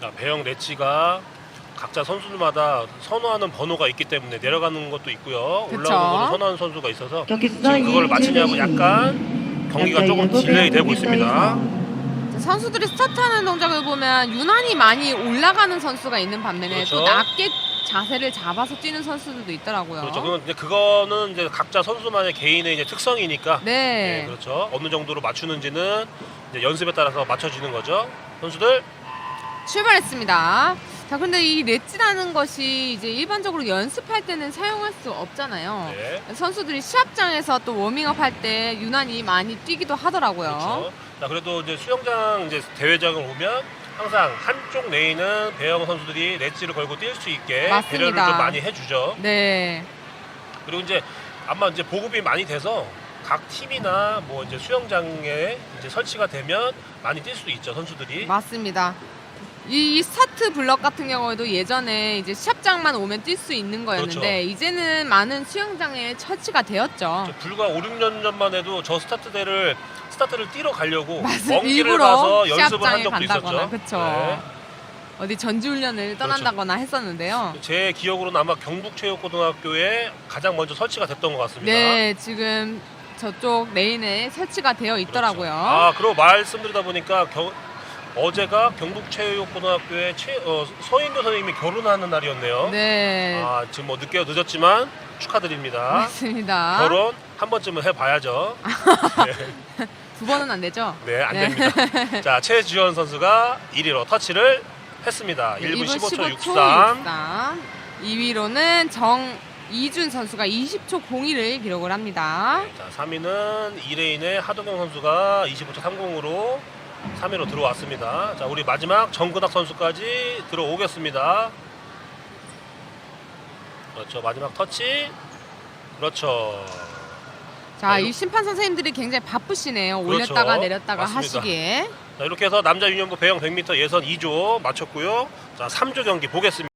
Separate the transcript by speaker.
Speaker 1: 자, 배영 레치가 각자 선수들마다 선호하는 번호가 있기 때문에 내려가는 것도 있고요.
Speaker 2: 그쵸.
Speaker 1: 올라오는 거를 선호하는 선수가 있어서 지금 그걸 맞추냐고 약간 경기가 조금 딜레이 되고 있습니다.
Speaker 2: 자, 선수들이 스타트하는 동작을 보면 유난히 많이 올라가는 선수가 있는 반면에 또
Speaker 1: 그렇죠.
Speaker 2: 낮게 자세를 잡아서 뛰는 선수들도 있더라고요.
Speaker 1: 그렇죠. 그건 이제 그거는 이제 각자 선수만의 개인의 이제 특성이니까. 네,
Speaker 2: 네.
Speaker 1: 그렇죠. 어느 정도로 맞추는지는 이제 연습에 따라서 맞춰지는 거죠. 선수들
Speaker 2: 출발했습니다. 자, 근데 이 렛지라는 것이 이제 일반적으로 연습할 때는 사용할 수 없잖아요.
Speaker 1: 네.
Speaker 2: 선수들이 시합장에서 또 워밍업 할 때 유난히 많이 뛰기도 하더라고요.
Speaker 1: 그렇죠. 자, 그래도 이제 수영장 이제 대회장을 오면 항상 한쪽 레인은 배영 선수들이 렛지를 걸고 뛸 수 있게
Speaker 2: 맞습니다.
Speaker 1: 배려를 좀 많이 해주죠.
Speaker 2: 네.
Speaker 1: 그리고 이제 아마 이제 보급이 많이 돼서 각 팀이나 뭐 이제 수영장에 이제 설치가 되면 많이 뛸 수도 있죠 선수들이.
Speaker 2: 맞습니다. 이, 이 스타트 블럭 같은 경우에도 예전에 이제 시합장만 오면 뛸 수 있는 거였는데
Speaker 1: 그렇죠.
Speaker 2: 이제는 많은 수영장에 설치가 되었죠.
Speaker 1: 저 불과 5, 6년 전만 해도 저 스타트대를 스타트를 뛰러 가려고. 먼 길을
Speaker 2: 일부러
Speaker 1: 가서 연습을 한 적도
Speaker 2: 간다거나,
Speaker 1: 있었죠. 네.
Speaker 2: 어디 전지훈련을 떠난다거나 했었는데요.
Speaker 1: 제 기억으로는 아마 경북체육고등학교에 가장 먼저 설치가 됐던 것 같습니다.
Speaker 2: 네, 지금 저쪽 레인에 설치가 되어 있더라고요.
Speaker 1: 그렇죠. 아 그리고 말씀드리다 보니까 겨- 어제가 경북체육고등학교의 최, 어, 서인교 선생님이 결혼하는 날이었네요.
Speaker 2: 네,
Speaker 1: 아 지금 뭐 늦게 늦었지만 축하드립니다.
Speaker 2: 맞습니다.
Speaker 1: 결혼 한 번쯤은 해봐야죠.
Speaker 2: 두 번은 안 되죠?
Speaker 1: 네, 안
Speaker 2: 네.
Speaker 1: 됩니다. 자, 최지원 선수가 1위로 터치를 했습니다.
Speaker 2: 네,
Speaker 1: 1분 15초 63.
Speaker 2: 63. 2위로는 정이준 선수가 20초 01을 기록을 합니다.
Speaker 1: 네, 자, 3위는 2레인의 하도경 선수가 25초 30으로 3위로 들어왔습니다. 자, 우리 마지막 정근학 선수까지 들어오겠습니다. 그렇죠. 마지막 터치. 그렇죠.
Speaker 2: 자,
Speaker 1: 자,
Speaker 2: 이 심판 선생님들이 굉장히 바쁘시네요.
Speaker 1: 그렇죠.
Speaker 2: 올렸다가 내렸다가
Speaker 1: 맞습니다.
Speaker 2: 하시기에.
Speaker 1: 자, 이렇게 해서 남자 유년부 배영 100m 예선 2조 마쳤고요. 자, 3조 경기 보겠습니다.